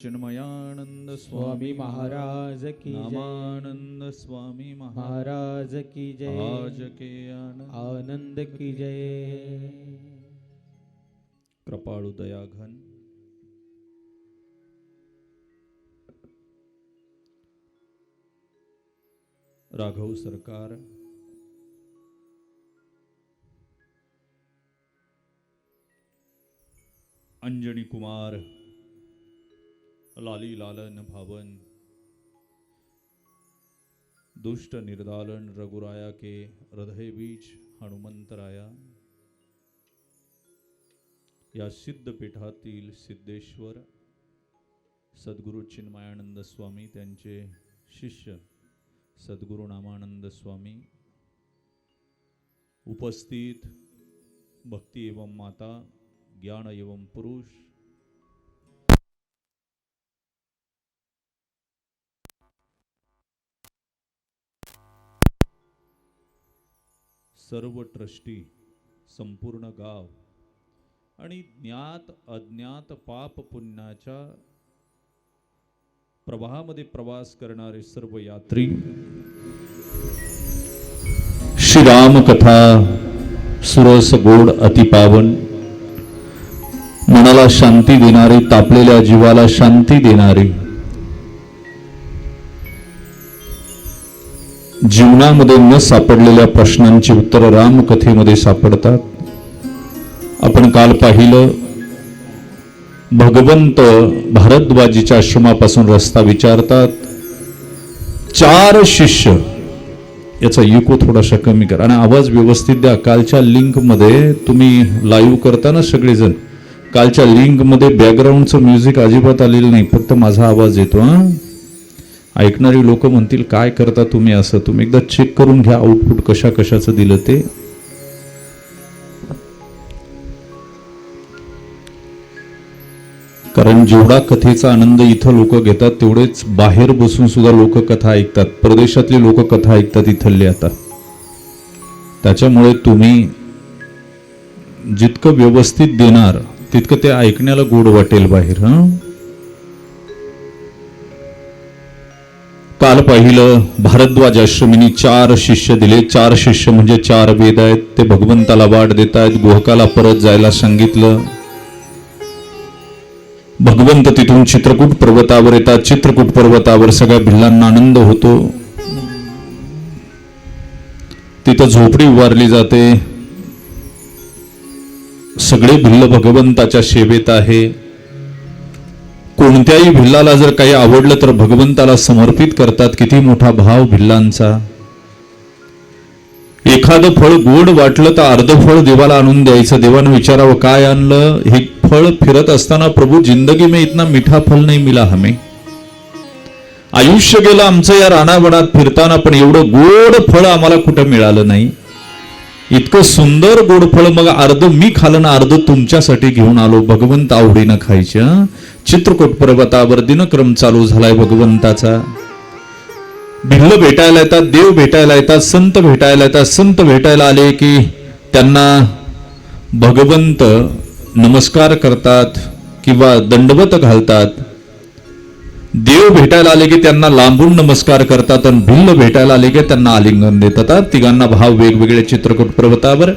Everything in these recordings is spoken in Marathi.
चिन्मयानंद स्वामी महाराज की जय. नामानंद स्वामी महाराज की जय. आज के आनंद आनंद की जय. कृपाळू दयाघन। राघव सरकार। अंजनी कुमार। लाली लालन भावन दुष्ट निर्दालन रघुराया के हृदय बीज हनुमंतराया। या सिद्धपीठातील सिद्धेश्वर सद्गुरु चिन्मयानंद स्वामी त्यांचे शिष्य सद्गुरु नामानंद स्वामी। उपस्थित भक्ती एवं माता ज्ञान एवं पुरुष सर्व ट्रस्टी संपूर्ण गाव आणि ज्ञात अज्ञात पाप पुण्याच्या प्रवाहामध्ये प्रवास करणारे सर्व यात्री श्रीराम कथा सुरस गोड अतिपावन मनाला शांती देणारी तापलेल्या जीवाला शांती देणारी जीवनामध्ये न सापडलेल्या प्रश्नांची उत्तरं रामकथेमध्ये सापडतात. आपण काल पाहिलं भगवंत भारद्वाजीच्या आश्रमापासून रस्ता विचारतात चार शिष्य. याचा युको थोडासा कमी करा. आणि आवाज व्यवस्थित द्या. कालच्या लिंकमध्ये तुम्ही लाईव्ह करताना सगळेजण. कालच्या लिंकमध्ये बॅकग्राऊंडचं म्युझिक अजिबात आलेलं नाही फक्त माझा आवाज येतो हां. ऐकणारी लोक म्हणतील काय करता तुम्ही असं? तुम्ही एकदा चेक करून घ्या आउटपुट कशा कशाचं दिलं ते. कारण जेवढा कथेचा आनंद इथं लोक घेतात तेवढेच बाहेर बसून सुद्धा लोक कथा ऐकतात. परदेशातली लोक कथा ऐकतात इथले आता. त्याच्यामुळे तुम्ही जितकं व्यवस्थित देणार तितकं ते ऐकण्याला गोड वाटेल बाहेर हां? काल पाहिलं भारद्वाज आश्रमीनी चार शिष्य दिले. चार शिष्य म्हणजे चार वेद आहेत. ते भगवंताला वाट देत आहेत. गोहकाला परत जायला सांगितलं. भगवंत तिथून चित्रकूट पर्वतावर येतात. चित्रकूट पर्वतावर सगळ्या भिल्लांना आनंद होतो. तिथं झोपडी उभारली जाते. सगळे भिल्ल भगवंताच्या सेवेत आहे. कोणत्याही भिल्लाला जर काही आवडलं तर भगवंताला समर्पित करतात. किती मोठा भाव भिल्लांचा. एखादं फळ गोड वाटलं तर अर्ध फळ देवाला आणून द्यायचं. देवानं विचारावं काय आणलं? हे फळ फिरत असताना प्रभू जिंदगी में इतना मिठा फल नाही मिला हमें. आयुष्य गेलं आमचं या रानावनात फिरताना पण एवढं गोड फळ आम्हाला कुठं मिळालं नाही. इतकं सुंदर गोडफळ मग अर्ध मी खाल्लं ना अर्ध तुमच्यासाठी घेऊन आलो भगवंत आवडीनं खायचं चित्रकूट पर्वतावर दिनक्रम चालू झालाय भगवंताचा. भिल्ल भेटायला येतात देव भेटायला येतात संत भेटायला येतात संत भेटायला आले की त्यांना भगवंत नमस्कार करतात किंवा दंडवत घालतात. देव भेटायला आले की त्यांना लांबून नमस्कार करतात आणि भिल्ल भेटायला आले की त्यांना आलिंगन देतात. तिघांना भाव वेगवेगळे चित्रकूट पर्वतावर.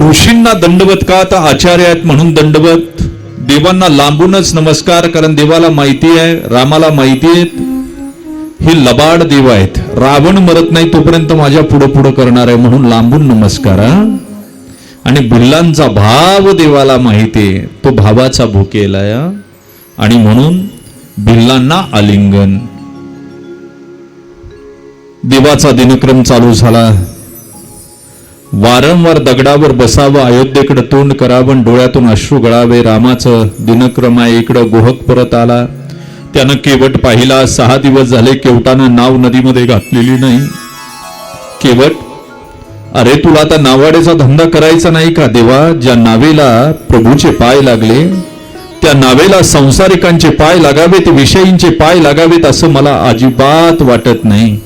ऋषींना दंडवत का? तर आचार्य आहेत म्हणून दंडवत. देवांना लांबूनच नमस्कार कारण देवाला माहिती आहे रामाला माहिती आहेत. हे लबाड देव आहेत. रावण मरत नाही तोपर्यंत माझ्या पुढं पुढं करणार आहे म्हणून लांबून नमस्कार आणि भिल्लांचा भाव देवाला माहिती आहे. तो भावाचा भुकेला आणि म्हणून भिल्लांना आलिंगन. देवाचा दिनक्रम चालू झाला. वारंवार दगडावर बसावं अयोध्येकडे तोंड करावं डोळ्यातून अश्रू गळावे रामाचं दिनक्रम आहे. इकडं गोहक परत आला. त्यानं केवट पाहिला. सहा दिवस झाले केवटानं नाव नदीमध्ये घातलेली नाही. केवट अरे तुला आता नावाडेचा धंदा करायचा नाही का देवा? ज्या नावेला प्रभूचे पाय लागले त्या नावेला संसारिकांचे पाय लागावेत विषयींचे पाय लागावेत असं मला अजिबात वाटत नाही.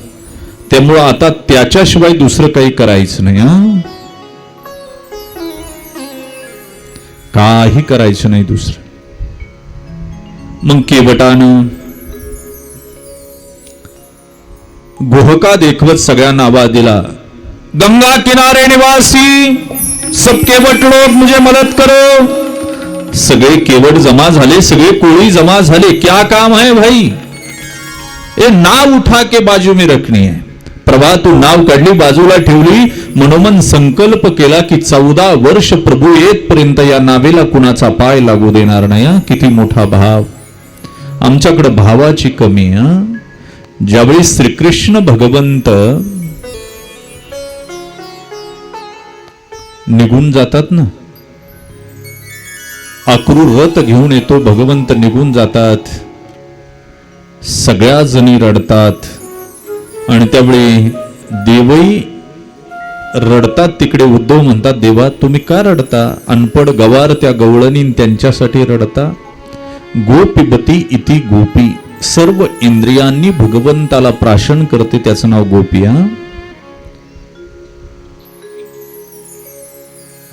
त्यामुळं आता त्याच्याशिवाय दुसरं काही करायचं नाही हा? काही करायचं नाही दुसरं. मग केवटानं? गोहका देखवत सगळ्यांना आवाज दिला गंगा किनारे निवासी सब केवट लोग मुझे मदद करो. सगळे केवट जमा झाले सगळे कोळी जमा झाले. क्या काम है भाई? ए नाव उठा के बाजू में रखनी है. प्रभातून नाव काढली बाजूला ठेवली. मनोमन संकल्प केला की चौदा वर्ष प्रभू येतपर्यंत या नावेला कुणाचा पाय लागू देणार नाही किती मोठा भाव. आमच्याकडे भावाची कमी ज्यावेळी श्रीकृष्ण भगवंत निघून जातात ना अक्रूर रथ घेऊन येतो भगवंत निघून जातात. सगळ्या जणी रडतात. आणि त्यावेळी देवही रडतात तिकडे उद्धव म्हणतात देवा तुम्ही का रडता? अनपड गवार त्या गवळणी त्यांच्यासाठी रडता. गोपीबती इति गोपी. सर्व इंद्रियांनी भगवंताला प्राशन करते त्याचं नाव गोपी हा.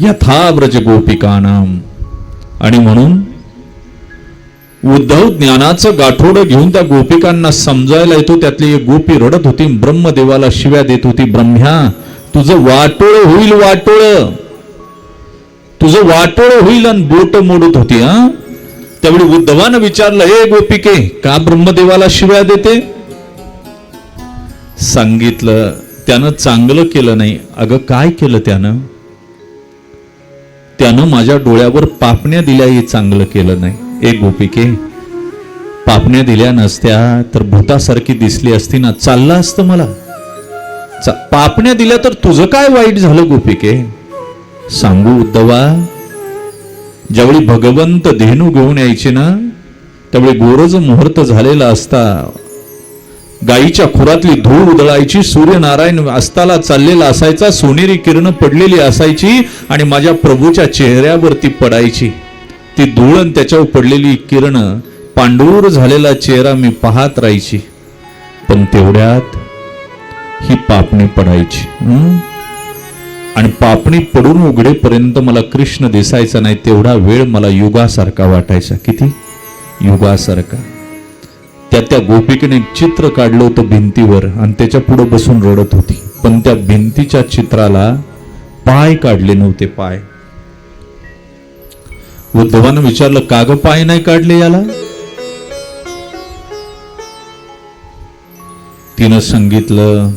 यथा व्रज गोपिकानाम आणि म्हणून उद्धव ज्ञानाचं गाठोडं घेऊन त्या गोपिकांना समजायला येतो त्यातली एक गोपी रडत होती ब्रह्मदेवाला शिव्या देत होती ब्रह्म्या तुझं वाटोळ होईल वाटोळ. तुझं वाटोळ होईल आणि बोट मोडत होती हा? त्यावेळी उद्धवानं विचारलं हे गोपिके का ब्रह्मदेवाला शिव्या देते? सांगितलं त्यानं चांगलं केलं नाही. अगं काय केलं त्यानं? त्यानं माझ्या डोळ्यावर पापण्या दिल्या हे चांगलं केलं नाही. एक गोपिके पापण्या दिल्या नसत्या तर भूतासारखी दिसली असती ना चाललं असतं मला. चा- पापण्या दिल्या तर तुझं काय वाईट झालं गोपिके? सांगू उद्धवा ज्यावेळी भगवंत धेनू घेऊन यायचे ना त्यावेळी गोरज मुहूर्त झालेला असता गायीच्या खुरातली धूळ उधळायची सूर्यनारायण अस्ताला चाललेला असायचा सोनेरी किरण पडलेली असायची आणि माझ्या प्रभूच्या चेहऱ्यावरती पडायची. ती धूळ आणि त्याच्यावर पडलेली किरण पांडूर झालेला चेहरा मी पाहत राहायची. पण तेवढ्यात ही पापणी पडायची आणि पापणी पडून उघडेपर्यंत मला कृष्ण दिसायचा नाही तेवढा वेळ मला युगासारखा वाटायचा. किती? युगासारखा. त्या गोपिकेने चित्र काढलं होतं भिंतीवर आणि त्याच्या पुढे बसून रडत होती. पण त्या भिंतीच्या चित्राला पाय काढले नव्हते पाय. उद्धवानं विचारलं का ग पाय नाही काढले याला? तिनं सांगितलं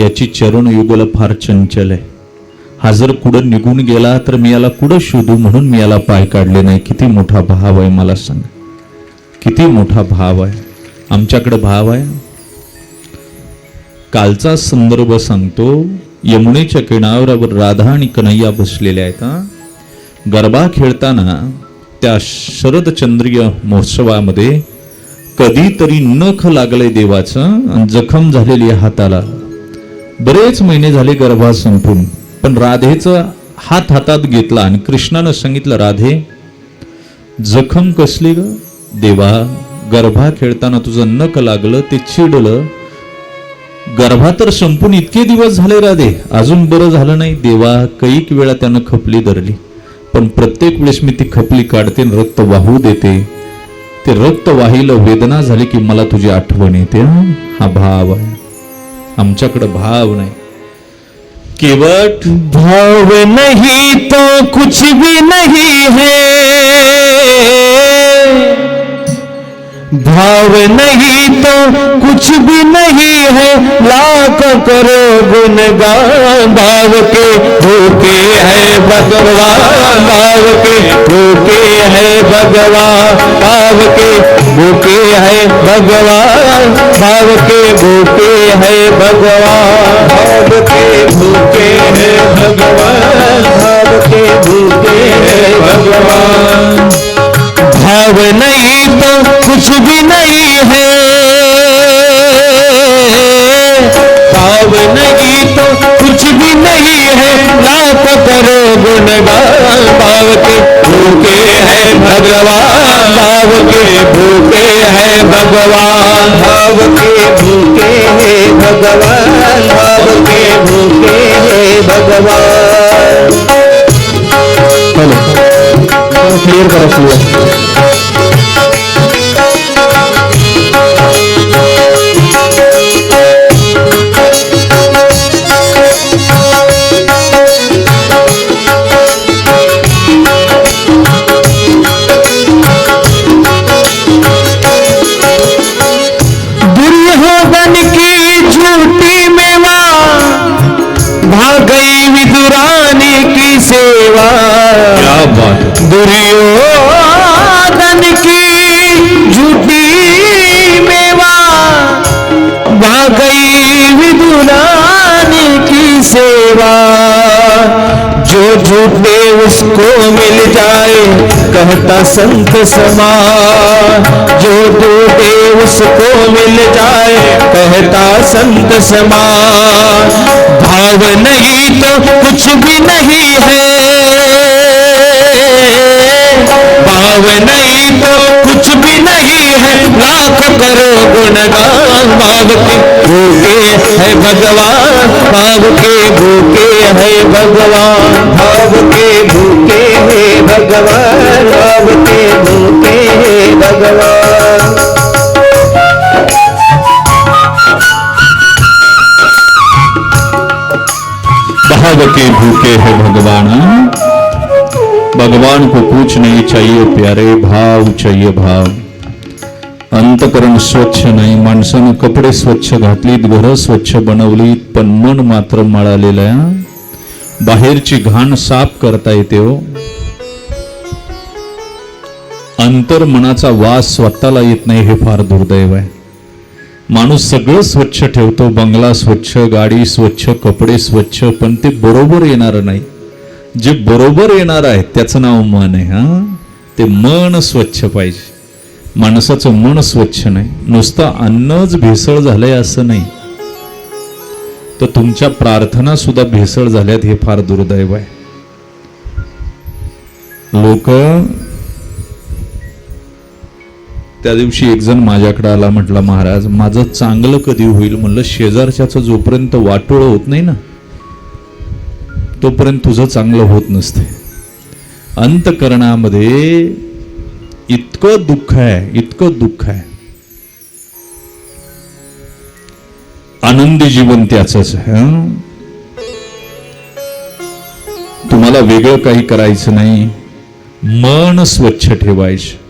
याची चरण युगला फार चंचल आहे. हा जर कुठं निघून गेला तर मी याला कुठं शोधू म्हणून मी याला पाय काढले नाही. किती मोठा भाव आहे मला सांग. किती मोठा भाव आहे. आमच्याकडं भाव आहे. कालचा संदर्भ सांगतो यमुनेच्या किनाऱ्यावर राधा आणि कन्हैया बसलेल्या आहेत गरबा खेळताना त्या शरदचंद्रीय महोत्सवामध्ये कधीतरी नख लागलंय देवाचं जखम झालेली आहे हाताला. बरेच महिने झाले गर्भा संपून पण राधेचं हात हातात घेतला आणि कृष्णानं सांगितलं राधे जखम कसली ग? देवा गर्भा खेळताना तुझं नक लागलं ते चिडलं. गर्भा तर संपून इतके दिवस झाले राधे अजून बरं झालं नाही. देवा कैक वेळा त्यानं खपली धरली. पण प्रत्येक वेळेस मी ती खपली काढते रक्त वाहू देते. ते रक्त वाहिलं वेदना झाली की मला तुझी आठवण येते. हा भाव आहे. आमच्याकडे भाव नाही. केवट भाव नाही तो कुछ भी नहीं है. भाव नहीं तो कुछ भी नहीं है। लाख करो गुनगान भाव के भूखे है भगवान। भाव के भूखे है भगवान। भाव के भूखे है भगवान। भाव के भूखे है भगवान। भाव के भूखे है भगवान। भाव के भूखे है भगवान। भाव नहीं तो कुछ भी नहीं है। भाव नहीं तो कुछ भी नहीं है। लाख करो गुणगान भाव के भूखे है भगवान। भाव के भूखे है भगवान। भाव के भूखे है भगवान। भाव के भूखे है भगवान। क्लियर करा क्लियर Bye. सेवा, जो झूठे उसको मिल जाए, कहता संत समाज। जो झूठे उसको मिल जाए, कहता संत समाज। भाव नहीं तो कुछ भी नहीं है। भाव नहीं है लाख करो गुणगान भाव के। भूखे है भगवान, भाव के भूखे है भगवान। भाव के भूखे है भगवान, भाव के भूखे है भगवान। भाव के भूखे है भगवान। भगवान को कुछ नहीं चाहिए, प्यारे भाव चाहिए भाव। अंतकरण स्वच्छ नाही. माणसानं कपडे स्वच्छ घातलीत घरं स्वच्छ बनवलीत पण मन मात्र मळालेलं आहे बाहेरची घाण साफ करता येते हो. अंतर मनाचा वास स्वतःला येत नाही हे फार दुर्दैव आहे. माणूस सगळं स्वच्छ ठेवतो बंगला स्वच्छ गाडी स्वच्छ कपडे स्वच्छ पण ते बरोबर येणार नाही. जे बरोबर येणार आहे त्याचं नाव मन आहे हा? ते मन स्वच्छ पाहिजे. माणसाचं मन स्वच्छ नाही. नुसतं अन्नच भेसळ झालंय असं नाही. तर तुमच्या प्रार्थना सुद्धा भेसळ झाल्यात हे फार दुर्दैव आहे. लोक त्या दिवशी एक जण माझ्याकडे आला म्हटला महाराज माझं चांगलं कधी होईल? म्हणलं शेजारच्याचं जोपर्यंत वाटोळ होत नाही ना तोपर्यंत तुझं चांगलं होत नसते अंतकरणामध्ये इतकं दुःख आहे इतकं दुःख आहे. आनंदी जीवन त्याच आहे तुम्हाला वेगळं काही करायचं नाही. मन स्वच्छ ठेवायचं.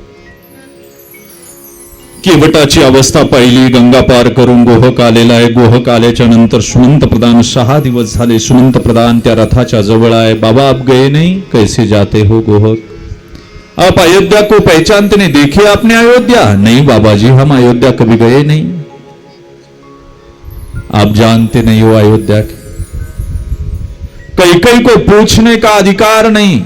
केवटाची अवस्था पाहिली गंगा पार करून गोहक आलेला आहे. गोहक आल्याच्यानंतर सुमंत प्रधान सहा दिवस झाले. सुमंत प्रधान त्या रथाच्या जवळ आहे. बाबा आप गए नाही कैसे जाते हो गोहक? आप अयोध्या को पहचानते नहीं देखिए आपने अयोध्या? नहीं बाबा जी हम अयोध्या कभी गए नहीं। आप जानते नहीं हो अयोध्या के। कई कई को पूछने का अधिकार नहीं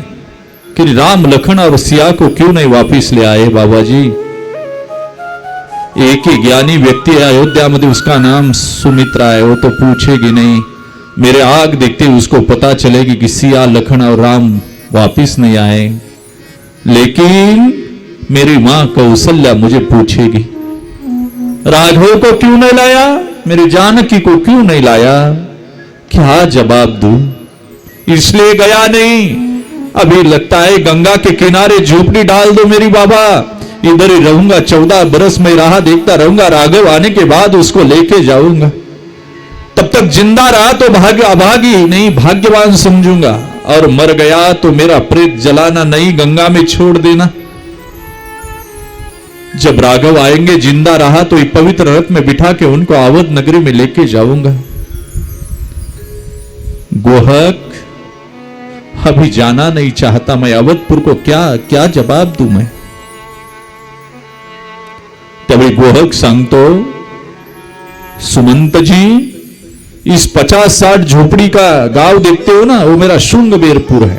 कि राम लखन और सिया को क्यों नहीं वापिस ले आए बाबा जी एक ही ज्ञानी व्यक्ति है अयोध्या में उसका नाम सुमित्रा है, वो तो पूछेगी नहीं। मेरे आग देखते उसको पता चलेगी कि सिया, लखन और राम वापिस नहीं आए। लेकिन मेरी माँ कौशल्या मुझे पूछेगी, राघव को क्यों नहीं लाया? मेरी जानकी को क्यों नहीं लाया? क्या जवाब दू? इसलिए गया नहीं। अभी लगता है गंगा के किनारे झोपड़ी डाल दो मेरी बाबा। इधर ही रहूँगा, चौदह बरस में राह देखता रहूँगा, राघव आने के बाद उसको लेके जाऊँगा। तब तक ज़िंदा रहा तो भाग्य अभागी, नहीं, भाग्यवान समझूँगा। और मर गया तो मेरा प्रेत जलाना नहीं, गंगा में छोड़ देना। जब राघव आएँगे, ज़िंदा रहा तो एक पवित्र रथ में बिठा के उनको अवध नगरी में लेके जाऊँगा। गोहक, अभी जाना नहीं चाहता मैं, अवधपुर को क्या क्या जवाब दू मैं? त्यावेळी गोहक सांगतो सुमंत जी इस पचास साठ झोपड़ी का गाँव देखते हो ना, वो मेरा शुंगबेरपुर है।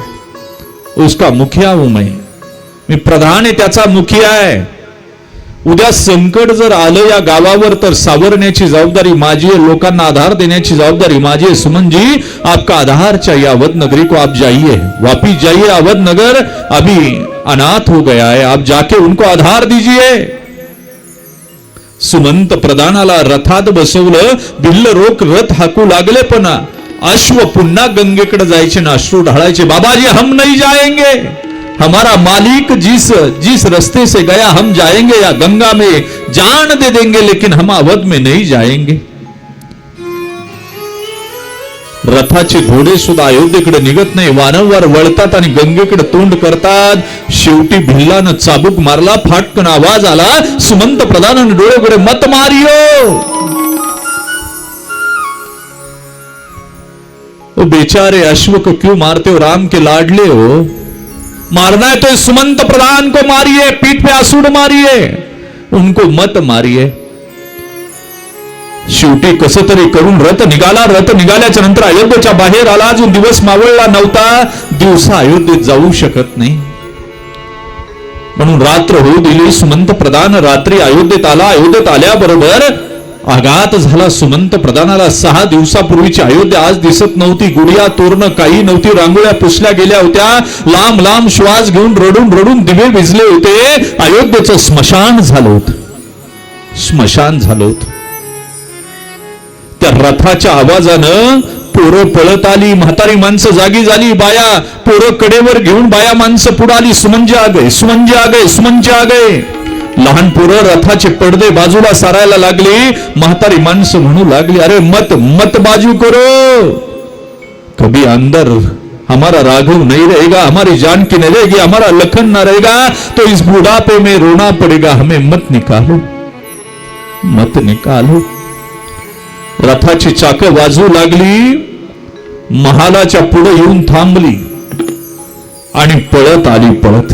उसका मुखिया हूँ मैं। मी प्रधान आहे त्याचा मुखिया आहे उद्या संकट जर आलं या गावावर, तर सावरण्याची जबाबदारी माझी आहे, लोकांना आधार देण्याची जबाबदारी माझी है सुमन जी आपका आधार चाहिए अवध नगरी को, आप जाइए। वापिस जाइए अवध नगर अभी अनाथ हो गया है। आप जाके उनको आधार दीजिए। सुमंत प्रधानाला रथात बसवलं बिल्ल रोख रथ हाकू लागले पण अश्व पुन्हा गंगेकडे जायचे ना अश्रू ढाळायचे. बाबाजी हम नहीं जाएंगे हमारा मालिक जिस जिस रस्ते से गया हम जाएंगे या गंगा में. जान दे देंगे लेकिन हम अवध में नहीं जाएंगे रथाचे घोडे सुद्धा अयोध्येकडे निघत नाही. वारंवार वळतात आणि गंगेकडे तोंड करतात. शेवटी भिल्लानं चाबूक मारला फाटकन आवाज आला सुमंत प्रधानाने डोळेकडे मत मारियो. ओ बेचारे अश्व को क्यों मारते हो राम के लाडले हो. मारना है तो सुमंत प्रधान को मारिए पीठ पे आसूड मारिए. उनको मत मारिए. शेवटी कस तरी करून रथ निघाला. रथ निघाल्याच्या नंतर अयोध्येच्या बाहेर आला. अजून दिवस मावळला नव्हता. दिवसा अयोध्येत जाऊ शकत नाही. म्हणून रात्र होऊ दिली. सुमंत प्रधान रात्री अयोध्येत आला. अयोध्येत आल्याबरोबर आघात झाला. सुमंत प्रधानाला सहा दिवसापूर्वीची अयोध्या आज दिसत नव्हती. गुडिया तोरण काही नव्हती. रांगोळ्या पुसल्या गेल्या होत्या. लांब लांब श्वास घेऊन रडून रडून दिवे विजले होते. अयोध्येचं स्मशान झालं होत. स्मशान झालं होत. त्या रथाच्या आवाजानं पोरं पळत आली म्हातारी माणसं जागी झाली बाया पोरं कडेवर घेऊन बाया माणसं पुढे आली सुमंजे आगे गए सुमंजे आ गए सुमंजे आ लहान पोरं रथाचे पडदे बाजूला सारायला लागली म्हातारी माणसं म्हणू लागली अरे मत मत बाजू करो. कभी अंदर हमारा राघव नहीं रहेगा हमारी जानकी नहीं रहेगी हमारा लखन ना रहेगा तो इस बुढ़ापे में रोना पड़ेगा हमें मत निकालो मत निकालो। रथाची चाक वाजू लागली महालाच्या पुढे येऊन थांबली आणि पळत आली पळत.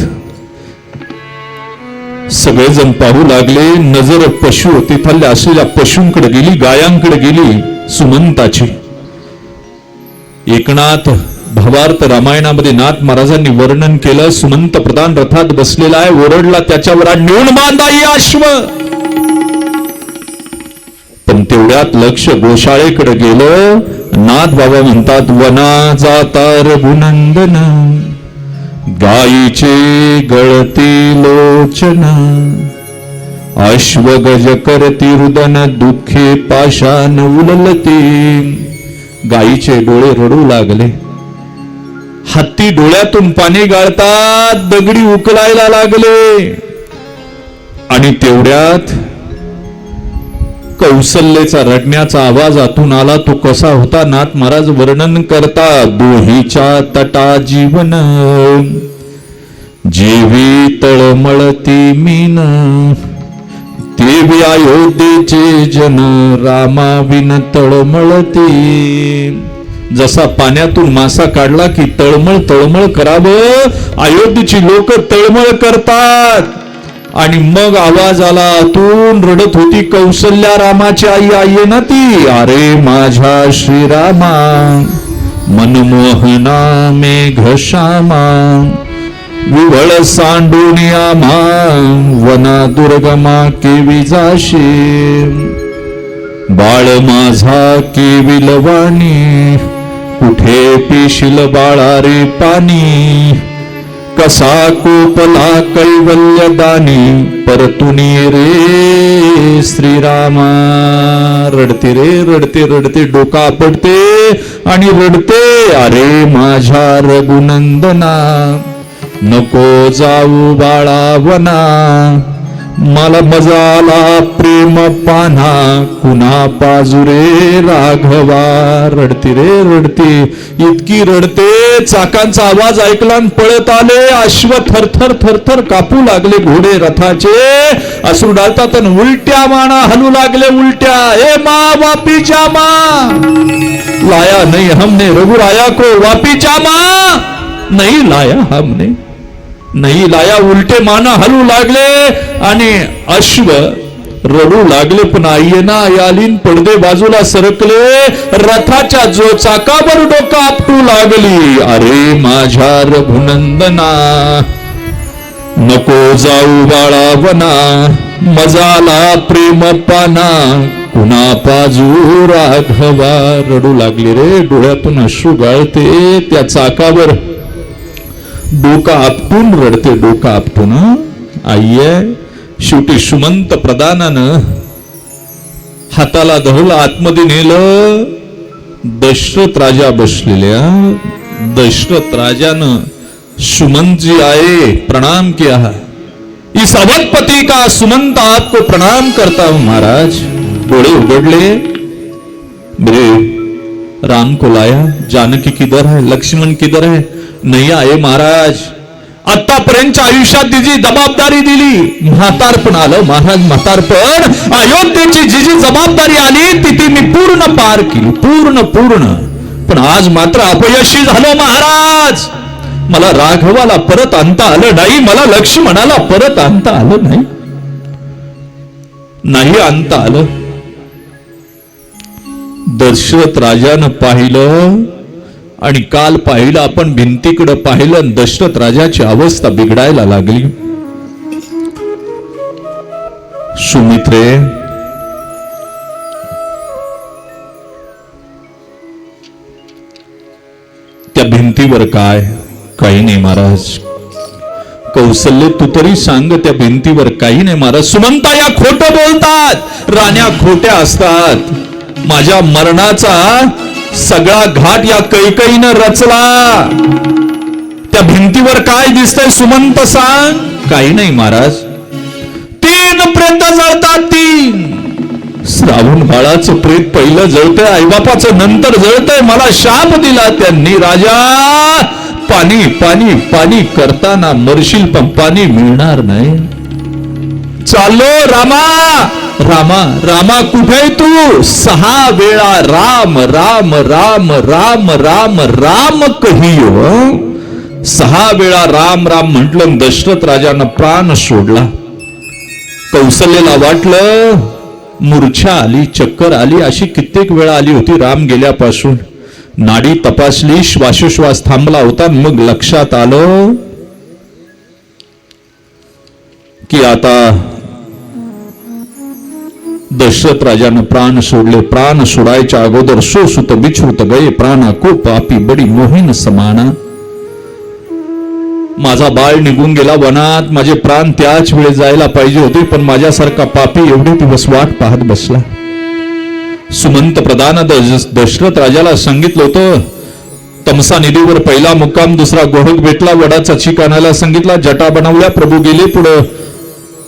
सगळेजण पाहू लागले नजर पशु तिथल्या असलेल्या पशूंकडे गेली गायांकडे गेली सुमंताची. एकनाथ भावार्थ रामायणामध्ये नाथ महाराजांनी वर्णन केलं सुमंत प्रधान रथात बसलेला आहे ओरडला त्याच्यावर "आ, नेऊन अश्व पण तेवढ्यात लक्ष गोशाळेकडे गेलं. नाथ बाबा म्हणतात वना जाता रघुनंदन गायीचे गळती लोचन अश्वगज करती रुदन दुःखे पाशान उललते. गायीचे डोळे रडू लागले. हत्ती डोळ्यातून पाणी गाळतात दगडी उकलायला लागले. आणि तेवढ्यात कौशल्याचा रडण्याचा आवाज आतून आला तो कसा होता नाथ महाराज वर्णन करता दोहीच्या तटा जीवन जेवी तळमळती मीन देवी अयोध्येचे जन रामा विन तळमळती. जसा पाण्यातून मासा काढला की तळमळ तळमळ करावं अयोध्येची लोक तळमळ करतात. आणि मग आवाज आला आतून रडत होती कौशल्या रामाची आई आई ना ती. अरे माझ्या श्रीरामा मनमोहना मेघ श्यामा विवळ सांडून आम्हा वना दुर्गमा केवी जाशी बाळ माझा केविलवाणी कुठे पिशील बाळारे पाणी? कसा कोपला कैवल्य दानी परतुनी रे श्रीरामा. रडते रे रडते रडते डोका पडते आणि रडते अरे माझ्या रघुनंदना नको जाऊ बाळावना. मला मजाला प्रेम पाना कुणा पाजुरे राघवा रडती रे रडती. इतकी रडते चाकांचा आवाज ऐकला पळत आले अश्व थरथर थरथर कापू लागले घोडे रथाचे. असू डालतात उलट्या माना हलू लागले उलट्या. ए मा वापीच्या मा. लाया नाही हमने रघुराया को वापीच्या मा. नाही लाया हमने. नाही लाया उलटे माना हलू लागले आणि अश्व रडू लागले पण आईना यालीन पडदे बाजूला सरकले रथाच्या जो चाकावर डोका आपटू लागली. अरे माझ्या रघुनंदना नको जाऊ बाळावना मजाला प्रेम पाना कुणा पाजू राघवा रडू लागली रे डोळ्यातून अश्रू गाळते त्या चाकावर. डोका आपटून रडते, डोका आपटून? आई आहे शेवटी सुमंत प्रधानानं हाताला धरलं आतमध्ये नेलं। दशरथ राजा बसलेल्या दशरथ राजानं सुमंत जी आए, प्रणाम किया। इस अवधपति का सुमंत आपको प्रणाम करता हूँ महाराज। डोळे उघडले मेरे राम को लाया। जानकी किधर है, लक्ष्मण किधर है। नाही आहे महाराज। आतापर्यंतच्या आयुष्यात तिची जी जबाबदारी दिली. म्हातारपण आलं महाराज म्हातारपण. अयोध्येची जी जी जबाबदारी आली ती ती मी पूर्ण पार केली पूर्ण पूर्ण. पण आज मात्र अपयशी झालो महाराज. मला राघवाला परत आणता आलं नाही मला लक्ष्मणाला परत आणता आलं नाही. नाही आणता आलं. दशरथ राजानं पाहिलं आणि काल पाहिलं आपण भिंतीकडे पाहिलं दशरथ राजाची अवस्था बिघडायला लागली. सुमित्रे त्या भिंतीवर काय? काही नाही महाराज. कौशल्य तू तरी सांग त्या भिंतीवर काही नाही महाराज. सुमंता या खोट बोलतात. राण्या खोट्या असतात. माझ्या मरणाचा सगळा घाट या कैकईनं रचला. त्या भिंतीवर काय दिसतंय सुमंत सांग? काही नाही महाराज. तीन प्रेत जळतात तीन. श्रावण बाळाचं प्रेत पहिलं जळतंय आईबापाचं नंतर जळतंय. मला शाप दिला त्यांनी राजा. पाणी पाणी पाणी करताना मरशील पण पाणी मिळणार नाही. चालो रामा. रामा रामा कुठे तू? सहा वेळा राम राम राम राम राम राम कहियो सहा वेळा राम राम म्हटलं दशरथ राजानं प्राण सोडला. कौशल्याला वाटलं मूर्छा आली चक्कर आली अशी कित्येक वेळा आली होती राम गेल्यापासून. नाडी तपासली श्वासोश्वास थांबला होता मग लक्षात आलं की आता दशरथ राजानं प्राण सोडले. प्राण सोडायच्या अगोदर सोसुत बिछुत गये प्राणा को पापी बडी मोहीन समाना. माझा बाळ निघून गेला वनात. माझे प्राण त्याच वेळेस जायला पाहिजे होते पण माझ्यासारखा पापी एवढे दिवस वाट पाहत बसला. सुमंत प्रधान दश- दशरथ राजाला सांगितलं होतं तमसा निधीवर पहिला मुक्काम दुसरा गोहक भेटला. वडाचा चिकाणाला सांगितला जटा बनवल्या प्रभू गेले पुढं.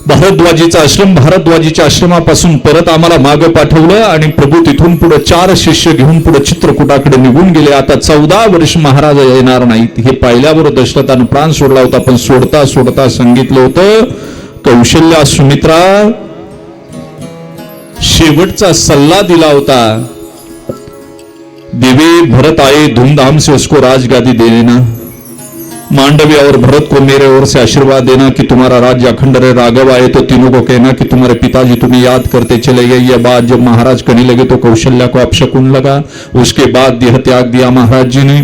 भारद्वाजीचा आश्रम भारद्वाजीच्या आश्रमापासून परत आम्हाला मागं पाठवलं आणि प्रभू तिथून पुढे चार शिष्य घेऊन पुढे चित्रकूटाकडे निघून गेले. आता चौदा वर्ष महाराज येणार नाहीत. हे पाहिल्यावर दशरथानं प्राण सोडला होता पण सोडता सोडता सांगितलं होतं कौशल्या सुमित्रा शेवटचा सल्ला दिला होता. दिवे भरत आए धूमधाम से उसको राजगादी देना मांडवी और भरत को मेरे ओर से आशीर्वाद देना कि तुम्हारा राज्य अखंड रहे। राघव आए तो तीनों को कहना कि तुम्हारे पिताजी तुम्हें याद करते चले गए। यह बात जब महाराज कहने लगे तो कौशल्या को अपशकुन लगा। उसके बाद देह त्याग दिया महाराज जी ने।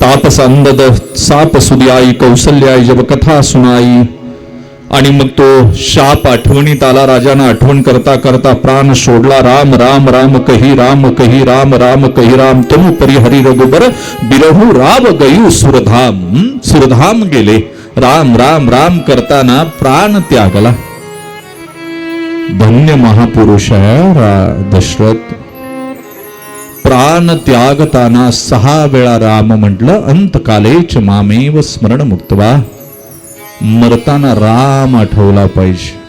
तापस अंदद साप सुदियाई कौशल्याई जब कथा सुनाई। आणि मग तो शाप आठवणीत आला राजानं आठवण करता करता प्राण सोडला राम राम राम कही राम कही राम राम कही राम तनु परिहरी रघुबर बिरहू राम गयू सुरधाम सुरधाम गेले. राम राम राम करताना प्राण त्यागला. धन्य महापुरुष आहे रा- दशरथ. प्राण त्यागताना सहा वेळा राम म्हटलं अंतकालेच मामेव स्मरण मुक्तवा. मरताना राम आठवला पाहिजे.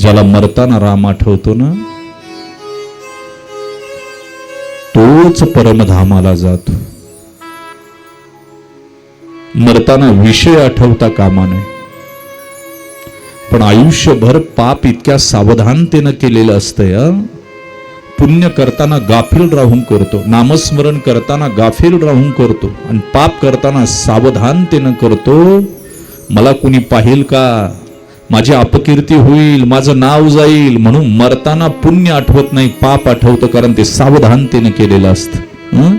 ज्याला मरताना राम आठवतो ना तोच परमधामाला जातो. मरताना विषय आठवता कामा नये. पण आयुष्यभर पाप इतक्या सावधानतेनं केलेलं असतंय पुण्य करताना गाफील राहून करतो. नामस्मरण करताना गाफील राहून करतो. आणि पाप करताना सावधानतेनं करतो. मला कुणी पाहिल का? माझी अपकीर्ती होईल माझं नाव जाईल. म्हणून मरताना पुण्य आठवत नाही पाप आठवतं कारण ते सावधानतेनं केलेलं असतं.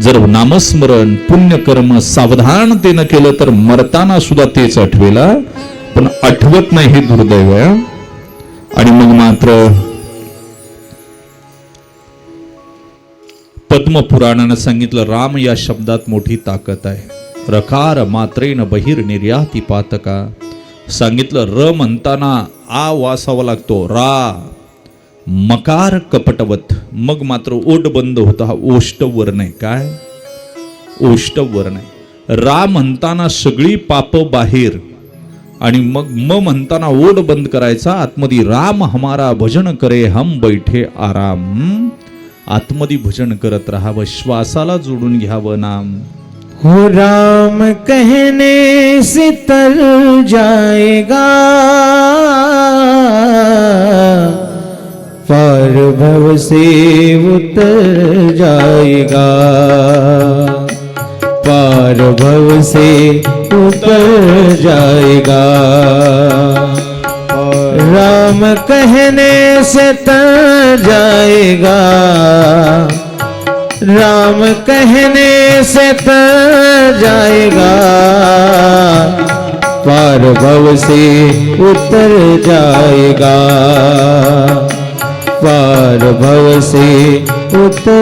जर नामस्मरण पुण्यकर्म सावधानतेनं केलं तर मरताना सुद्धा तेच आठवेला. पण आठवत नाही हे दुर्दैव आणि मग मात्र पद्मपुराणानं सांगितलं राम या शब्दात मोठी ताकद आहे. रकार मात्रेन बहिर निर्याती पातका. सांगितलं र म्हणताना आ वासावा लागतो रा. मकार कपटवत मग मात्र ओट बंद होता हा ओष्टवर नाही. काय? ओष्टवर नाही. रा म्हणताना सगळी पाप बाहेर आणि मग म म्हणताना ओढ बंद करायचा आतमध्ये राम हमारा भजन करे हम बैठे आराम. आत्मदी भजन करत राहावं श्वासाला जोडून घ्यावं नाम. हो राम कहने से तर जाएगा। पार भव से उतर जाएगा। पार भव से उतर जाएगा। राम कहने से तर जाएगा। राम कहने से तर जाएगा। पार भव से उतर जाएगा। पार भव से उतर